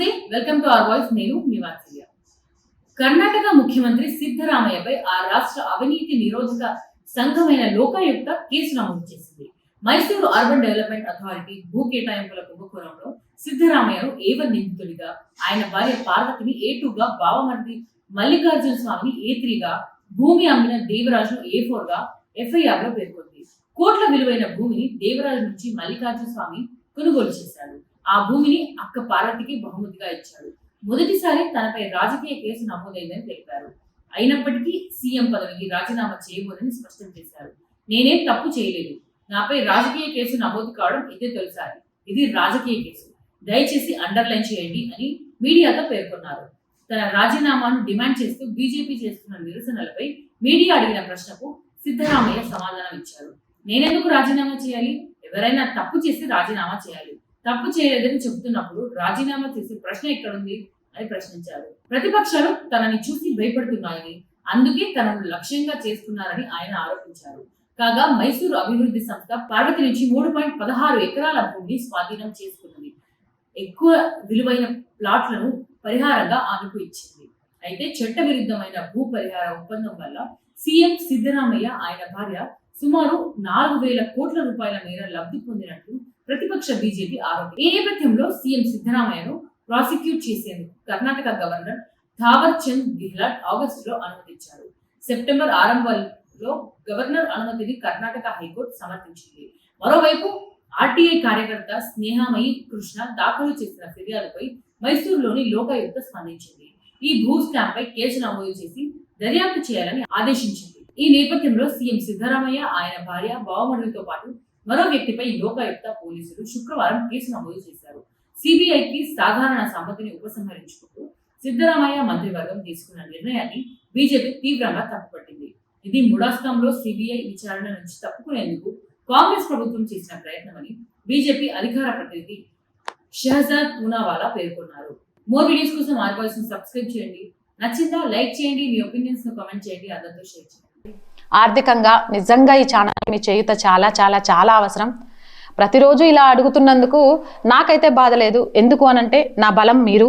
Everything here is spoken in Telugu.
నమస్తే వెల్కమ్ టు ఆర్ వాయిస్ నేను మీ వాత్సల్య కర్ణాటక ముఖ్యమంత్రి సిద్ధరామయ్యపై ఆ రాష్ట్ర అవినీతి నిరోధక సంఘమైన లోకాయుక్త కేసు నమోదు చేసింది. మైసూరు అర్బన్ డెవలప్మెంట్ అథారిటీ భూ కేటాయింపుల కుంభకోణంలో సిద్ధరామయ్యను ఏవన్ నిందితుడిగా ఆయన భార్య పార్వతిని ఏ టూగా బావమర్ది మల్లికార్జున స్వామిని ఏ గా భూమి అమ్మిన దేవరాజును ఏ గా ఎఫ్ఐఆర్లో పేర్కొంది. కోట్ల విలువైన భూమిని దేవరాజు నుంచి మల్లికార్జున స్వామి కొనుగోలు చేశాడు. ఆ భూమిని అక్క పార్వతికి బహుమతిగా ఇచ్చాడు. మొదటిసారి తనపై రాజకీయ కేసు నమోదైందని తెలిపారు. అయినప్పటికీ సీఎం పదవికి రాజీనామా చేయబోదని స్పష్టం చేశారు. నేనేం తప్పు చేయలేదు. నాపై రాజకీయ కేసు నమోదు కావడం ఇదే తొలిసారి. ఇది రాజకీయ కేసు. దయచేసి అండర్లైన్ చేయండి అని మీడియాతో పేర్కొన్నారు. తన రాజీనామాను డిమాండ్ చేస్తూ బీజేపీ చేస్తున్న నిరసనలపై మీడియా అడిగిన ప్రశ్నకు సిద్ధరామయ్య సమాధానం ఇచ్చారు. నేనెందుకు రాజీనామా చేయాలి? ఎవరైనా తప్పు చేసి రాజీనామా చేయాలి. తప్పు చేయలేదని చెబుతున్నప్పుడు రాజీనామా చేసే ప్రశ్న ఎక్కడుంది అని ప్రశ్నించారు. ప్రతిపక్షాలు తనని చూసి భయపడుతున్నాయని అందుకే తనను లక్ష్యంగా చేసుకున్నారని ఆయన ఆరోపించారు. కాగా మైసూరు అభివృద్ధి సంస్థ పార్వతి నుంచి మూడు పాయింట్ పదహారు ఎకరాల భూమిని స్వాధీనం చేసుకున్నది. ఎక్కువ విలువైన ప్లాట్లను పరిహారంగా ఆమెకు ఇచ్చింది. అయితే చట్టవిరుద్ధమైన భూ పరిహార ఒప్పందం వల్ల సీఎం సిద్ధరామయ్య ఆయన భార్య సుమారు నాలుగు వేల కోట్ల రూపాయల మేర లబ్ధి పొందినట్లు ప్రతిపక్ష బీజేపీ ఆరోపణ. ఈ నేపథ్యంలో సీఎం సిద్ధరామయ్యను ప్రాసిక్యూట్ చేసేందుకు కర్ణాటక గవర్నర్ థావర్ చంద్ గెహ్లాట్ ఆగస్టులో అనుమతించారు సెప్టెంబర్ ఆరంభంలో గవర్నర్ అనుమతిని కర్ణాటక హైకోర్టు సమర్థించింది. మరోవైపు ఆర్టీఐ కార్యకర్త స్నేహమయి కృష్ణ దాఖలు చేసిన ఫిర్యాదుపై మైసూరులోని లోకాయుక్త స్పందించింది. ఈ భూ స్టాంప్ పై కేసు నమోదు చేసి దర్యాప్తు చేయాలని ఆదేశించింది. ఈ నేపథ్యంలో సీఎం సిద్ధరామయ్య ఆయన భార్య బావమరుడితో పాటు మరో వ్యక్తిపై లోకాయుక్త పోలీసులు శుక్రవారం కేసు నమోదు చేశారు. సిబిఐకి సాధారణ సమ్మతిని ఉపసంహరించుకుంటూ సిద్ధరామయ్య మంత్రివర్గం తీసుకున్న నిర్ణయాన్ని బీజేపీ తీవ్రంగా తప్పుపట్టింది. ఇది ముడాస్కంలో సిబిఐ విచారణ నుంచి తప్పుకునేందుకు కాంగ్రెస్ ప్రభుత్వం చేసిన ప్రయత్నమని బీజేపీ అధికార ప్రతినిధి షహజాద్ పూనావాలా పేర్కొన్నారు. మోర్ వీడియోస్ కోసం ఆర్ సబ్స్క్రైబ్ చేయండి. నచ్చిందా లైక్ చేయండి. మీ ఒపీనియన్స్ను కామెంట్ చేయండి. అందరితో షేర్ చేయండి. ఆర్థికంగా నిజంగా ఈ ఛానల్ మీ చేయుత చాలా చాలా చాలా అవసరం. ప్రతిరోజు ఇలా అడుగుతున్నందుకు నాకైతే బాధ లేదు. ఎందుకు అనంటే నా బలం మీరు.